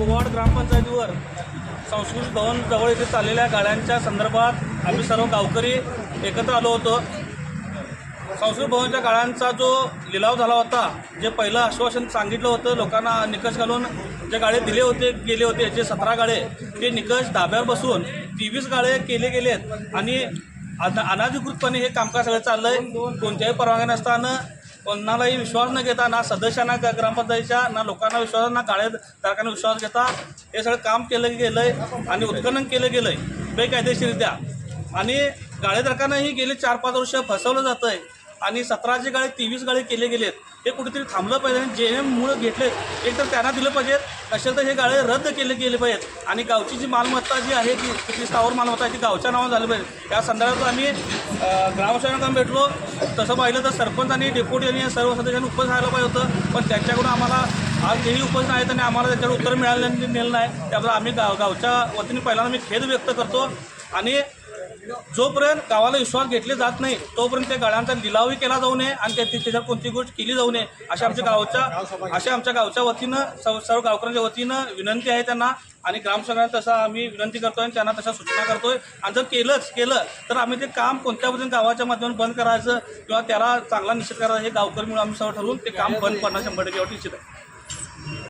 कुवाड ग्रामपंचायतीवर संस्कृत भवन जवळ इथे चाललेल्या गाड्यांच्या संदर्भात आम्ही सर्व गावकरी एकत्र आलो होतो. संस्कृत भवनच्या गाड्यांचा जो लिलाव झाला होता जे पहिलं आश्वासन सांगितलं होतं लोकांना निकष घालून जे गाडे दिले होते गेले होते जे सतरा गाडे ते निकष धाब्यावर बसून तेवीस गाडे केले गेलेत. आणि अन- अनाधिकृतपणे हे कामकाज सगळं चाललं आहे कोणत्याही परवानगी नसताना कोणालाही विश्वास न घेता ना सदस्यांना ग्रामपंचायतीच्या ना लोकांना विश्वास ना गाळेधारकांना विश्वास घेता हे सगळं काम केलं गेलंय आणि उत्खनन केलं गेलं आहे बेकायदेशीरित्या आणि गाळेधारकांनाही गेले चार पाच वर्ष फसवलं जातं आहे आणि सतराचे गाळे तेवीस गाळे केले गेलेत. हे कुठेतरी थांबलं पाहिजे आणि जे एम मुळं घेतलेत एक तर त्यांना दिलं पाहिजेत नसेल तर हे गाळे रद्द केले गेले पाहिजेत. आणि गावची जी मालमत्ता जी आहे ती ती स्थावर मालमत्ता आहे ती गावच्या नावानं झाली पाहिजे. या संदर्भात आम्ही ग्रामसेवकांना भेटलो. तसं पाहिलं तर सरपंच आणि डेप्युटी यांनी सर्व सदस्यांनी उपस्थित राहायला पाहिजे होतं. पण त्यांच्याकडून आम्हाला आज तेही उपस्थित आहेत आणि आम्हाला त्याच्यावर उत्तर मिळालं नेलं नाही. त्याबद्दल आम्ही गाव गावच्या वतीने पहिल्यांदा मी खेद व्यक्त करतो. आणि जोपर्यंत गावाला विश्वास घेतले जात नाही तोपर्यंत त्या गाळ्यांचा लिलावही केला जाऊ नये आणि त्या त्याच्यावर कोणती गोष्ट केली जाऊ नये अशा आमच्या गावच्या अशा आमच्या गावच्या वतीनं सर्व सर्व गावकऱ्यांच्या वतीनं विनंती आहे त्यांना आणि ग्रामसभेला तसा आम्ही विनंती करतोय आणि त्यांना तशा सूचना करतोय. आणि जर केलंच केलं तर आम्ही ते काम कोणत्या पद्धतीने गावाच्या माध्यमातून बंद करायचं किंवा त्याला चांगला निश्चित करायचा हे गावकरी मिळून आम्ही सर्व ठरवून ते काम बंद करणं शंभर टक्के निश्चित आहे.